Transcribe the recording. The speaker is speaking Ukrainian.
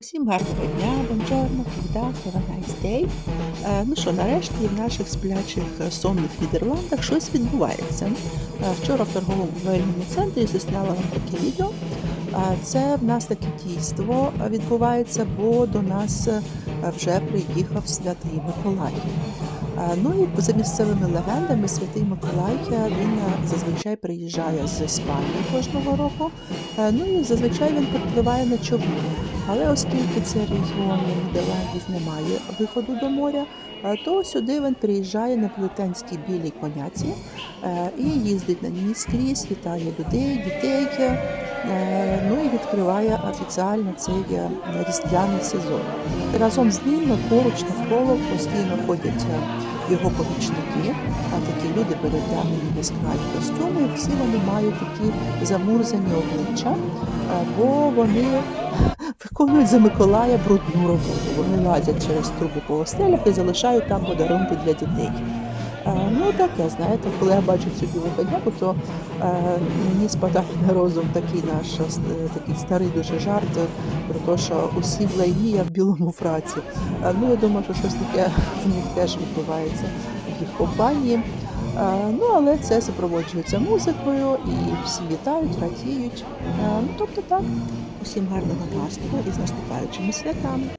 Всім гарного дня, бонжорно, куда, day. Е, Ну що, нарешті в наших сплячих е, сонних Нідерландах щось відбувається. Е, Вчора в торговому торговельному центрі засняла вам таке відео. Це в нас таке дійство відбувається, бо до нас вже приїхав святий Миколай. Ну і за місцевими легендами, святий Миколай він зазвичай приїжджає з Іспанії кожного року. Ну і зазвичай він підпливає на човні. Але оскільки це регіон Нідерландів немає виходу до моря, е, то сюди він приїжджає на велетенській білій коняці е, і їздить на ній скрізь, вітає людей, дітей. е, Ну і відкриває офіціально цей різдвяний сезон. Разом з ним поруч навколо постійно ходять його помічники, а такі люди перевдягнені в яскраві костюми, всі вони мають такі замурзані обличчя, бо вони виконують за Миколая брудну роботу. Вони лазять через труби по остелях і залишають там подарунки для дітей. Е, Ну таке, знаєте, коли я бачу цю білу коняку, то е, мені спадає на розум такий наш е, такий старий дуже жарт е, про те, що усі в лайні, я в білому фраці. Ну я думаю, що щось таке в них теж відбувається в їх компанії. Е, Ну, але це супроводжується музикою, і всі вітають, радіють. Е, Ну, тобто так, усім гарного настрою і з наступаючими святами.